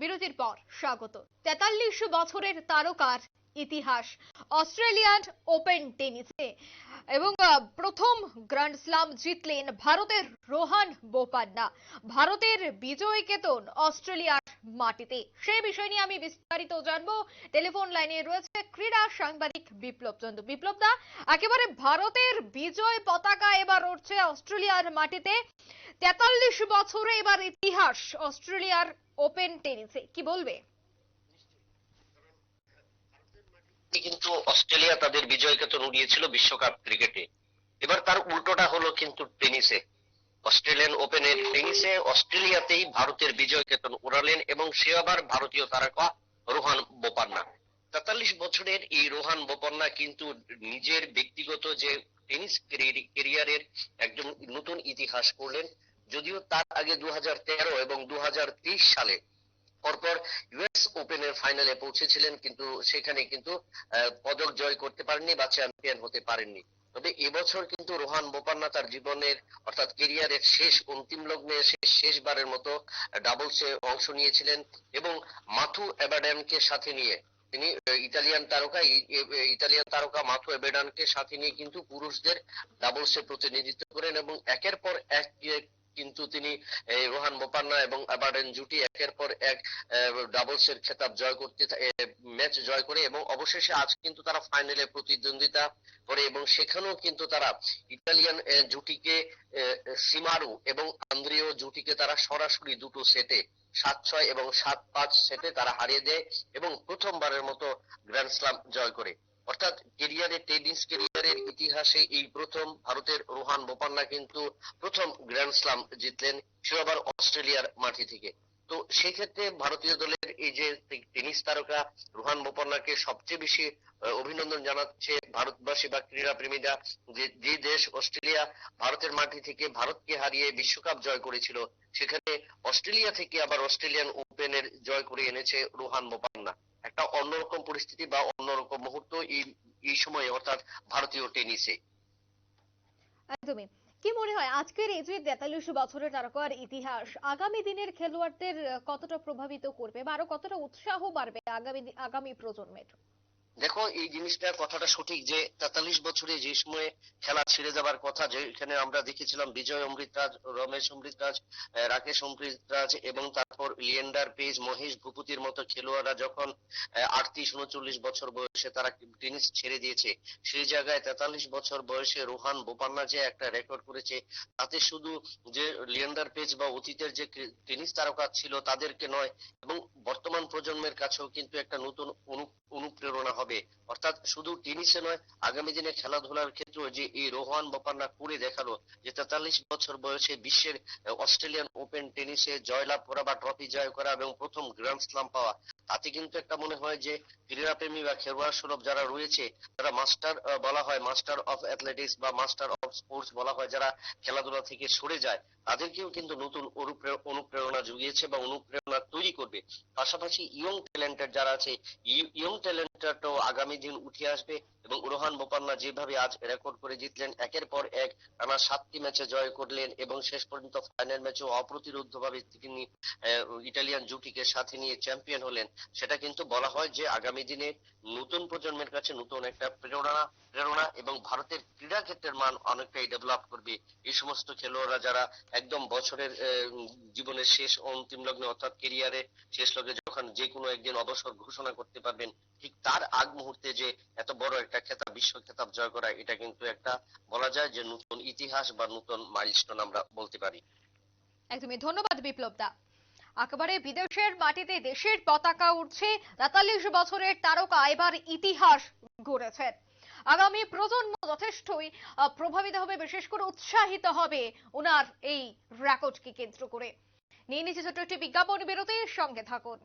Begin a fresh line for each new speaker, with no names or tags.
বিরতির পর স্বাগত। তেতাল্লিশ বছরের তারকার ইতিহাস, অস্ট্রেলিয়ান ওপেন টেনিসে এবং প্রথম গ্র্যান্ড স্লাম জিতলেন ভারতের রোহান বোপান্না। ভারতের বিজয় কেতন অস্ট্রেলিয়ার মাটিতে। সে বিষয় নিয়ে আমি বিস্তারিত জানব। টেলিফোন লাইনে রয়েছে ক্রীড়া সাংবাদিক বিপ্লব চন্দ্র। বিপ্লব দা, একেবারে ভারতের বিজয় পতাকা এবার উঠছে অস্ট্রেলিয়ার মাটিতে। তেতাল্লিশ বছরে এবার ইতিহাস, অস্ট্রেলিয়ার ওপেন টেনিসে। কি বলবে?
কিন্তু অস্ট্রেলিয়া তাদের বিজয় কেতন উড়িয়েছিল বিশ্বকাপ ক্রিকেটে। এবার তার উল্টোটা হলো কিন্তু টেনিসে। অস্ট্রেলিয়ান ওপেনের টেনিসে অস্ট্রেলিয়াতেই ভারতের বিজয় কেতন উড়ালেন এবং সে আবার ভারতীয় তারকা রোহান বোপান্না। তেতাল্লিশ বছরের এই রোহান বোপান্না কিন্তু নিজের ব্যক্তিগত যে টেনিস কেরিয়ারের একজন নতুন ইতিহাস করলেন যদিও তার আগে দু হাজার তেরো এবং দু সালে পরপর ইউএস ওপেনের ফাইনালে পৌঁছেছিলেন, কিন্তু সেখানে কিন্তু পদক জয় করতে পারেননি বা চ্যাম্পিয়ন হতে পারেননি। তবে এবছর কিন্তু রোহান বোপান্না তার জীবনের, অর্থাৎ কেরিয়ারের শেষ অন্তিম লগ্নে এসে শেষবারের মতো ডাবলসে অংশ নিয়েছিলেন এবং মাথু এবাডানকে সাথে নিয়ে, তিনি ইতালিয়ান তারকা ইতালিয়ান তারকা মাথু এবেডানকে সাথে নিয়ে কিন্তু পুরুষদের ডাবলসে প্রতিনিধিত্ব করেন এবং একের পর এক কিন্তু তিনি রোহান বোপান্না এবং অ্যাবার্ডেন জুটি একের পর এক ডাবলস এর খেতাব জয় করতে ম্যাচ জয় করে এবং অবশেষে আজ কিন্তু তারা ফাইনালে প্রতিদ্বন্দ্বিতা করে এবং সেখানেও কিন্তু তারা ইতালিয়ান আহ, জুটিকে সিমারু এবং আন্দ্রিও জুটিকে তারা সরাসরি দুটো সেটে সাত ছয় এবং সাত পাঁচ সেটে তারা হারিয়ে দেয় এবং প্রথমবারের মতো গ্র্যান্ড স্লাম জয় করে। অর্থাৎ কেরিয়ারে, টেনিস কেরিয়ারের ইতিহাসে এই প্রথম ভারতের রোহান বোপান্না কিন্তু প্রথম গ্র্যান্ড স্লাম জিতলেন, সে আবার অস্ট্রেলিয়ার মাটি থেকে। তো সেই ক্ষেত্রে ভারতীয় দলের এই যে টেনিস তারকা রোহান বোপান্নাকে সবচেয়ে বেশি অভিনন্দন জানাচ্ছে ভারতবাসী বা ক্রীড়া প্রেমীরা যে যে দেশ অস্ট্রেলিয়া ভারতের মাটি থেকে ভারতকে হারিয়ে বিশ্বকাপ জয় করেছিল, সেখানে অস্ট্রেলিয়া থেকে আবার অস্ট্রেলিয়ান ওপেনের জয় করে এনেছে রোহান বোপান্না। অন্যরকম পরিস্থিতি বা অন্যরকম মুহূর্ত এই সময়ে, অর্থাৎ ভারতীয় টেনিসে।
একদমই। কি মনে হয়, আজকের এই যে তেতাল্লিশ বছরের তারকার ইতিহাস, আগামী দিনের খেলোয়াড়দের কতটা প্রভাবিত করবে বা আরও কতটা উৎসাহ বাড়বে আগামী আগামী প্রজন্মের?
দেখো, এই জিনিসটা কথাটা সঠিক যে তেতাল্লিশ বছরে যে সময়ে খেলা ছেড়ে যাবার কথা যেখানে আমরা দেখেছিলাম বিজয় অমৃতরাজ, রমেশ অমৃতরাজ রাকেশ অমৃতরাজ এবং তারপর লিয়েন্ডার পেজ, মহেশ ভূপতির মতো খেলোয়াড়রা যখন আটত্রিশ, উনচল্লিশ বছর বয়সে তারা টেনিস ছেড়ে দিয়েছে, সেই জায়গায় তেতাল্লিশ বছর বয়সে রোহান বোপান্না যে একটা রেকর্ড করেছে, তাতে শুধু যে লিয়েন্ডার পেজ বা অতীতের যে টেনিস তারকা ছিল তাদেরকে নয়, এবং বর্তমান প্রজন্মের কাছেও কিন্তু একটা নতুন অনু- অনুপ্রেরণা হবে। অর্থাৎ শুধু টেনিসে নয়, আগামী দিনে খেলাধুলার ক্ষেত্রেও যে এই রোহান বোপান্না করে দেখাল, যে তেতাল্লিশ বছর বয়সে বিশ্বের, অস্ট্রেলিয়ান ওপেন টেনিসে জয়লাভ করা বা ট্রফি জয় করা এবং প্রথম গ্র্যান্ড স্লাম পাওয়া তাতে কিন্তু একটা মনে হয় যে ক্রীড়াপ্রেমী বা খেলোয়াড় সুলভ যারা রয়েছে, তারা মাস্টার বলা হয় মাস্টার অফ অ্যাথলেটিক্স বা মাস্টার অফ স্পোর্টস বলা হয় যারা খেলাধুলা থেকে সরে যায়, তাদেরকেও কিন্তু নতুন অনুপ্রে- অনুপ্রেরণা জুগিয়েছে বা অনুপ্রেরণা তৈরি করবে। পাশাপাশি ইয়ং ট্যালেন্টেড যারা আছে ইয়ং ট্যালেন্টেডটাও আগামী দিন উঠে আসবে। এবং রোহান বোপান্না যেভাবে আজ রেকর্ড করে জিতলেন, একের পর এক টানা সাতটি ম্যাচে জয় করলেন এবং শেষ পর্যন্ত ফাইনাল ম্যাচেও অপ্রতিরোধ্য ভাবে তিনি ইটালিয়ান জুটিকে সাথে নিয়ে চ্যাম্পিয়ন হলেন। সেটা কিন্তু বলা হয় যে আগামী দিনে নতুন প্রজন্মের কাছে নতুন একটা প্রেরণা প্রেরণা এবং ভারতের ক্রীড়া ক্ষেত্রের মান অনেকটাই ডেভেলপ করবে। এই সমস্ত খেলোয়াড়রা যারা একদম বছরের জীবনের শেষ অন্তিম লগ্নে অর্থাৎ কেরিয়ারে শেষ লগ্নে যখন যে কোনো একদিন অবসর ঘোষণা করতে পারবেন, ঠিক তার আগ মুহূর্তে যে এত বড় একটা খেতাব বিশ্ব খেতাব জয় করা এটা কিন্তু একটা বলা যায় যে নতুন ইতিহাস বা নতুন মাইলস্টোন আমরা বলতে পারি।
একদমই, ধন্যবাদ বিপ্লব দা একেবারে বিদেশের মাটিতে দেশের পতাকা উঠছে তেতাল্লিশ বছরের তারকা এবার ইতিহাস গড়েছেন আগামী প্রজন্ম যথেষ্টই প্রভাবিত হবে, বিশেষ করে উৎসাহিত হবে ওনার এই রেকর্ডকে কেন্দ্র করে। নিয়ে নিচ্ছে ছোট্ট একটি বিজ্ঞাপন বিরতির সঙ্গে থাকুন।